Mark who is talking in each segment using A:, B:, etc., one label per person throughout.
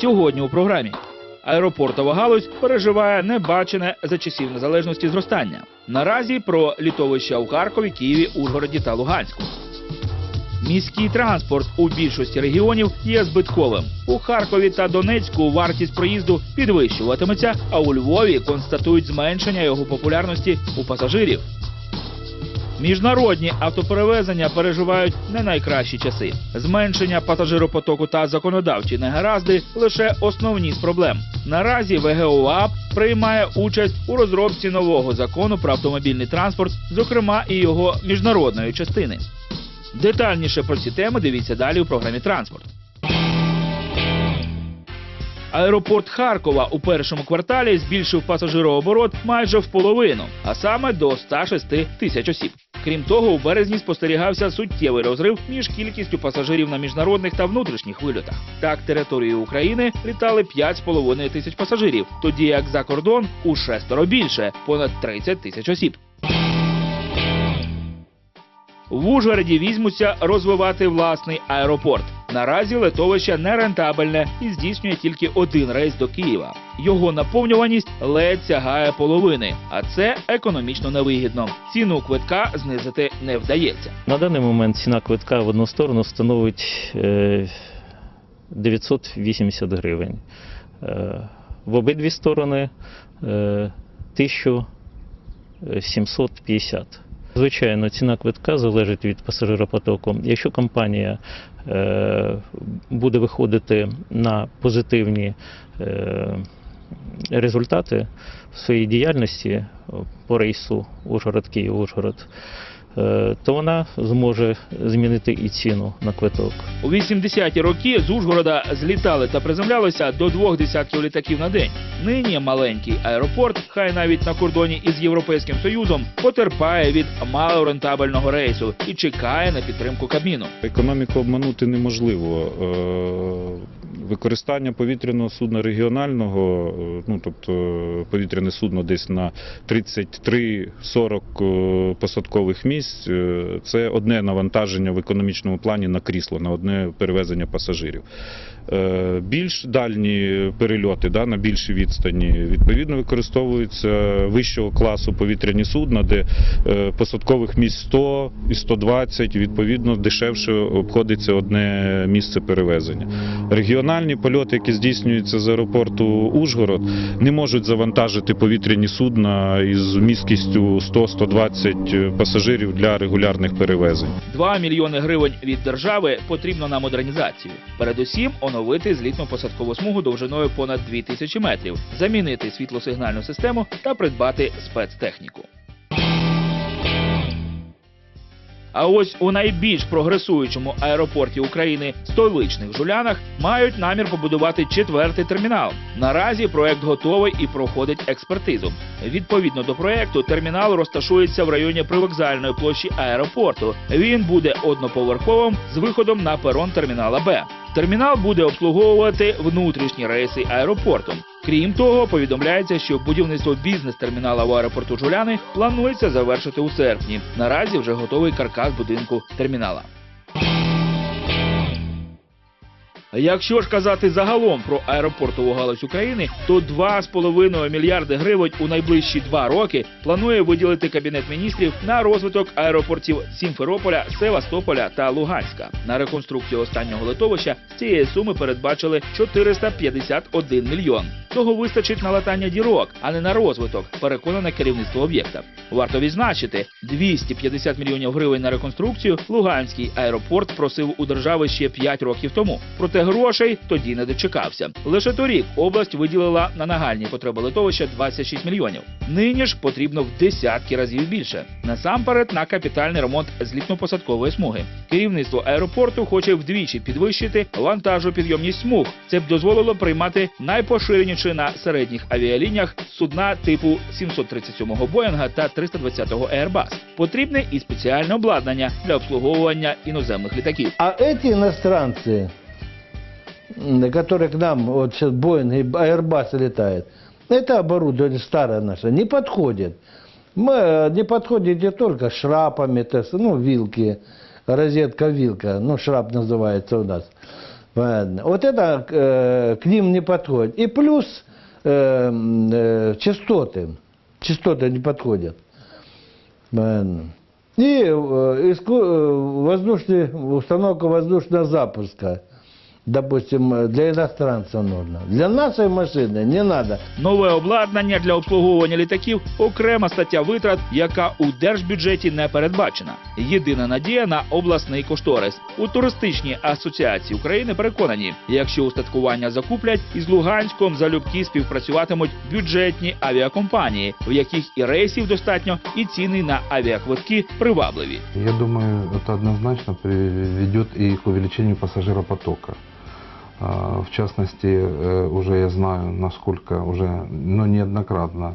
A: Сьогодні у програмі аеропортова галузь переживає небачене за часів незалежності зростання. Наразі про літовища у Харкові, Києві, Ужгороді та Луганську. Міський транспорт у більшості регіонів є збитковим. У Харкові та Донецьку вартість проїзду підвищуватиметься, а у Львові констатують зменшення його популярності у пасажирів. Міжнародні автоперевезення переживають не найкращі часи. Зменшення пасажиропотоку та законодавчі негаразди лише основні з проблем. Наразі ВГОАП приймає участь у розробці нового закону про автомобільний транспорт, зокрема і його міжнародної частини. Детальніше про ці теми дивіться далі у програмі Транспорт. Аеропорт Харкова у першому кварталі збільшив пасажирооборот майже в половину, а саме до 106 тисяч осіб. Крім того, у березні спостерігався суттєвий розрив між кількістю пасажирів на міжнародних та внутрішніх вильотах. Так, територією України літали 5,5 тисяч пасажирів, тоді як за кордон у шестеро більше понад 30 тисяч осіб. В Ужгороді візьмуться розвивати власний аеропорт. Наразі литовище нерентабельне і здійснює тільки один рейс до Києва. Його наповнюваність ледь сягає половини, а це економічно невигідно. Ціну квитка знизити не вдається.
B: На даний момент ціна квитка в одну сторону становить е, 980 гривень. Е, В обидві сторони е, 1750. Звичайно, ціна квитка залежить від пасажиропотоку. Якщо компанія е, буде виходити на позитивні е, результати в своїй діяльності по рейсу Ужгород-Київ, Ужгород, то вона зможе змінити і ціну на квиток.
A: У 80-ті роки з Ужгорода злітали та приземлялися до двох десятків літаків на день. Нині маленький аеропорт, хай навіть на кордоні із Європейським Союзом, потерпає від малорентабельного рейсу і чекає на підтримку Кабміну.
C: Економіку обманути неможливо. Використання повітряного судна регіонального, е, ну тобто е, повітряне судно десь на 33-40 е, посадкових місць, це одне навантаження в економічному плані на крісло, на одне перевезення пасажирів. Більш дальні перельоти да, на більшій відстані відповідно використовуються вищого класу повітряні судна, де посадкових місць 100 і 120, відповідно дешевше обходиться одне місце перевезення. Регіональні польоти, які здійснюються з аеропорту Ужгород, не можуть завантажити повітряні судна із місткістю 100-120 пасажирів для регулярних перевезень.
A: 2 мільйони гривень від держави потрібно на модернізацію. Передусім оновити злітно-посадкову смугу довжиною понад 2 тисячі метрів, замінити світлосигнальну систему та придбати спецтехніку. А ось у найбільш прогресуючому аеропорті України столичних жулянах мають намір побудувати четвертий термінал. Наразі проект готовий і проходить експертизу. Відповідно до проекту, термінал розташується в районі привокзальної площі аеропорту. Він буде одноповерховим з виходом на перон термінала Б. Термінал буде обслуговувати внутрішні рейси аеропорту. Крім того, повідомляється, що будівництво бізнес-термінала в аеропорту Жуляни планується завершити у серпні. Наразі вже готовий каркас будинку термінала. Якщо ж казати загалом про аеропортову галузь України, то 2,5 мільярди гривень у найближчі два роки планує виділити кабінет міністрів на розвиток аеропортів Сімферополя, Севастополя та Луганська. На реконструкцію останнього литовища з цієї суми передбачили 451 мільйон. Того вистачить на латання дірок, а не на розвиток. Переконане керівництво об'єкта. Варто відзначити, 250 мільйонів гривень на реконструкцію Луганський аеропорт просив у держави ще 5 років тому. Проте грошей тоді не дочекався. Лише торік область виділила на нагальні потреби литовища 26 мільйонів. Нині ж потрібно в десятки разів більше Насамперед на капітальний ремонт злітно-посадкової смуги. Керівництво аеропорту хоче вдвічі підвищити вантажопідйомність смуг. Це б дозволило приймати найпоширеніші на середніх авіалініях судна типу 737-го Боїнга та 320-го Airbus. Потрібне і спеціальне обладнання для обслуговування іноземних літаків.
D: А эти иностранцы, м, которые к нам, вот сейчас Боинг и Airbus летает, это оборудование старое наше, не подходит. Мы э, не подходит не только шрапами, ну, вилки, розетка-вилка, ну, шрап называется у нас. Вот это э, к ним не подходит. И плюс э, э, частоты. Частоты не подходят. И э, э, воздушный, установка воздушного запуска. Допустим, э, для иностранцев нужно. Для нашей машины не надо.
A: Нове обладнання для обслуговування літаків окрема стаття витрат, яка у держбюджеті не передбачена. Єдина надія на обласний кошторис. У туристичній асоціації України переконані, якщо устаткування закуплять, із Луганськом залюбки співпрацюватимуть бюджетні авіакомпанії, в яких і рейсів достатньо, і ціни на авіаквитки привабливі.
E: Я думаю, это однозначно приведет и к увеличению пассажиропотока. А, В частности, э, уже я знаю, насколько уже, но неоднократно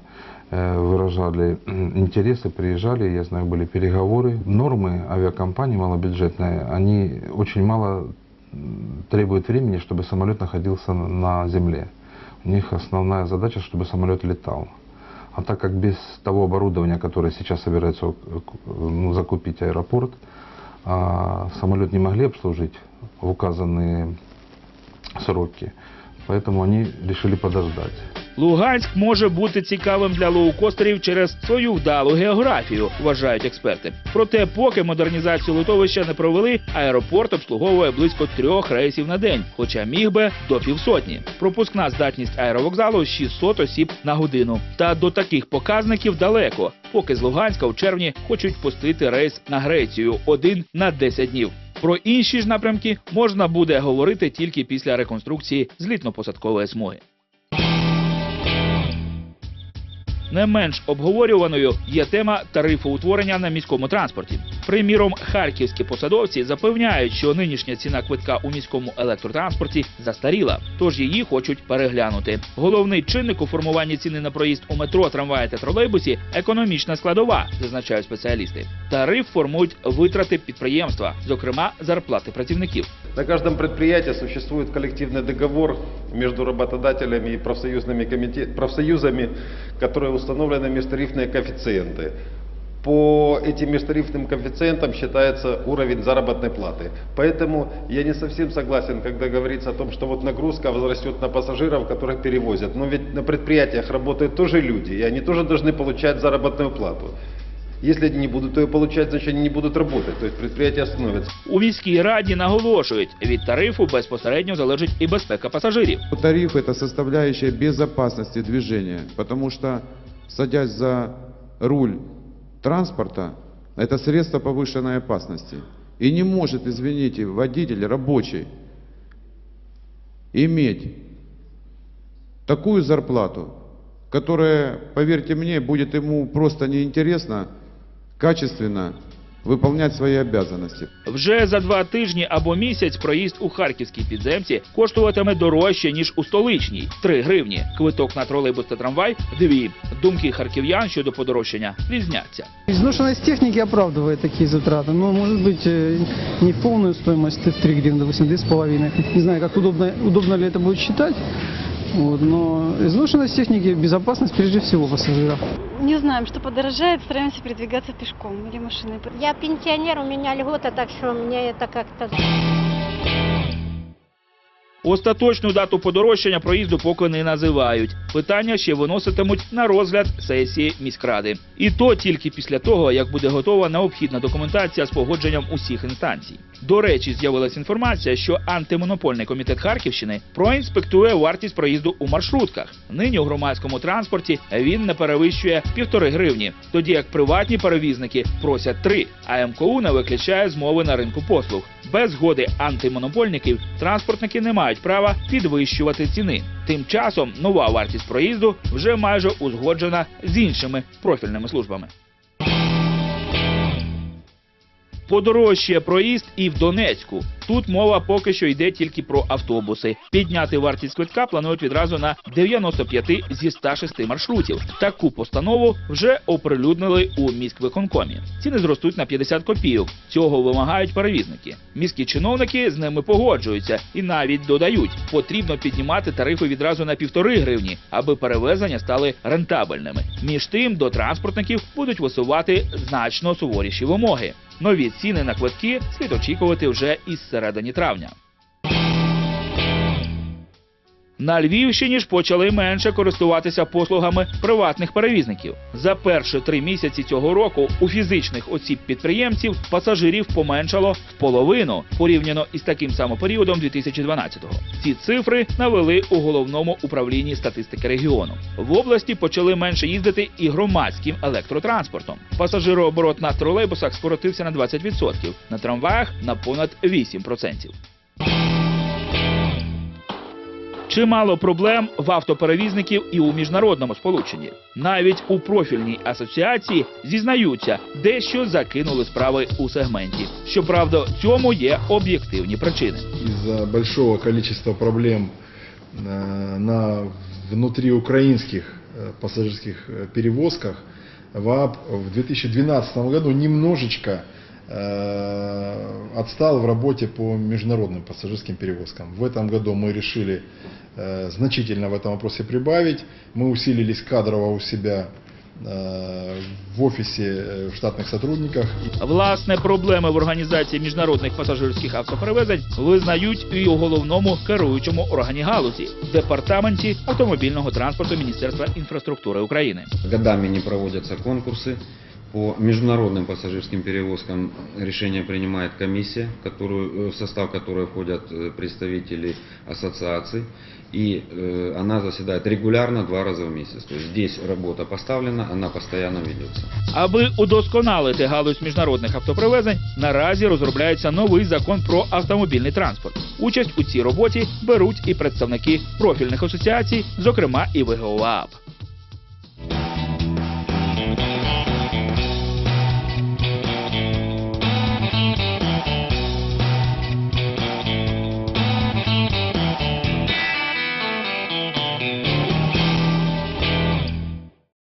E: э, выражали интересы, приезжали, я знаю, были переговоры. Нормы авиакомпаний малобюджетные, они очень мало требуют времени, чтобы самолет находился на- земле. У них основная задача, чтобы самолет летал. А так как без того оборудования, которое сейчас собирается ну, закупить аэропорт, а, самолет не могли обслужить в указанные сроки, поэтому они решили подождать.
A: Луганськ може бути цікавим для лоукостерів через свою вдалу географію, вважають експерти. Проте, поки модернізацію литовища не провели, аеропорт обслуговує близько трьох рейсів на день, хоча міг би до півсотні. Пропускна здатність аеровокзалу 600 осіб на годину. Та до таких показників далеко, поки з Луганська у червні хочуть пустити рейс на Грецію один на 10 днів. Про інші ж напрямки можна буде говорити тільки після реконструкції злітно-посадкової смуги. Не менш обговорюваною є тема тарифоутворення на міському транспорті. Приміром, харківські посадовці запевняють, що нинішня ціна квитка у міському електротранспорті застаріла, тож її хочуть переглянути. Головний чинник у формуванні ціни на проїзд у метро, трамваї та тролейбусі економічна складова, зазначають спеціалісти. Тариф формують витрати підприємства, зокрема зарплати працівників.
F: На каждом предприятии существует коллективный договор между работодателями и профсоюзными, комите- профсоюзами, которые установлены межтарифные коэффициенты. По этим межтарифным коэффициентам считается уровень заработной платы. Поэтому я не совсем согласен, когда говорится о том, что вот нагрузка возрастет на пассажиров, которых перевозят. Но ведь на предприятиях работают тоже люди, и они тоже должны получать заработную плату. Если они не будут ее получать, значит они не будут работать, то есть предприятие остановится.
A: У міській раді наголошують, від тарифу безпосередньо залежить і безпека пасажирів.
G: Тариф – это составляющая безопасности движения, потому что, садясь за руль транспорта, это средство повышенной опасности. И не может, извините, водитель рабочий иметь такую зарплату, которая, поверьте мне, будет ему просто неинтересно, качественно выполнять свои обязанности.
A: Вже за два тижні або місяць проїзд у харківській підземці коштуватиме дорожче ніж у столичній 3 гривні. Квиток на тролейбус та трамвай 2. Думки харків'ян щодо подорожчання різняться.
H: Изношенность техники оправдывает такие затраты. Но, может быть, э, не в полную стоимость 3 гривны, допустим, 2,5. Не знаю, как удобно, удобно ли это будет считать. Вот, но изношенность техники, безопасность прежде всего пассажиров.
I: Не знаем, что подорожает, стараемся передвигаться пешком или машиной.
J: Я пенсионер, у меня льгота, так что мне это как-то...
A: Остаточну дату подорожчання проїзду поки не називають. Питання ще виноситимуть на розгляд сесії міськради. І то тільки після того, як буде готова необхідна документація з погодженням усіх інстанцій. До речі, з'явилася інформація, що антимонопольний комітет Харківщини проінспектує вартість проїзду у маршрутках. Нині у громадському транспорті він не перевищує півтори гривні, тоді як приватні перевізники просять три, а МКУ не виключає змови на ринку послуг. Без згоди антимонопольників транспортники не мають права підвищувати ціни. Тим часом нова вартість проїзду вже майже узгоджена з іншими профільними службами. Подорожчає проїзд і в Донецьку. Тут мова поки що йде тільки про автобуси. Підняти вартість квитка планують відразу на 95 зі 106 маршрутів. Таку постанову вже оприлюднили у міськвиконкомі. Ціни зростуть на 50 копійок. Цього вимагають перевізники. Міські чиновники з ними погоджуються і навіть додають, потрібно піднімати тарифи відразу на півтори гривні, аби перевезення стали рентабельними. Між тим до транспортників будуть висувати значно суворіші вимоги. Нові ціни на квитки слід очікувати вже із середини травня. На Львівщині ж почали менше користуватися послугами приватних перевізників. За перші три місяці цього року у фізичних осіб підприємців пасажирів поменшало в половину порівняно із таким самим періодом 2012-го. Ці цифри навели у головному управлінні статистики регіону. В області почали менше їздити і громадським електротранспортом. Пасажирооборот на тролейбусах скоротився на 20%, на трамваях на понад 8%. Чимало проблем в автоперевізників і у міжнародному сполученні. Навіть у профільній асоціації зізнаються, дещо закинули справи у сегменті. Щоправда, цьому є об'єктивні причини.
K: из-за большого количества проблем э, на внутриукраинских э, пассажирских э, перевозках ВАП в 2012 году немножечко э, отстал в работе по международным пассажирским перевозкам. В этом году мы решили э, значительно в этом вопросе прибавить. Мы усилились кадрово у себя э, в офисе, э, в штатных сотрудниках.
A: Власне, проблеми в організації міжнародних пасажирських автоперевезень визнають і у головному керуючому органі галузі департаменті автомобільного транспорту Міністерства інфраструктури України.
L: Годами не проводятся конкурсы. По международным пассажирским перевозкам решение принимает комиссия, в которую, э, в состав которой входят э, представители ассоциаций. И э, она заседает регулярно два раза в месяц. То есть здесь работа поставлена, она постоянно ведется.
A: Аби удосконалити галузь міжнародних автоперевезень, наразі розробляється новий закон про автомобільний транспорт. Участь у цій роботі беруть і представники профільних асоціацій, зокрема і ВГОАП.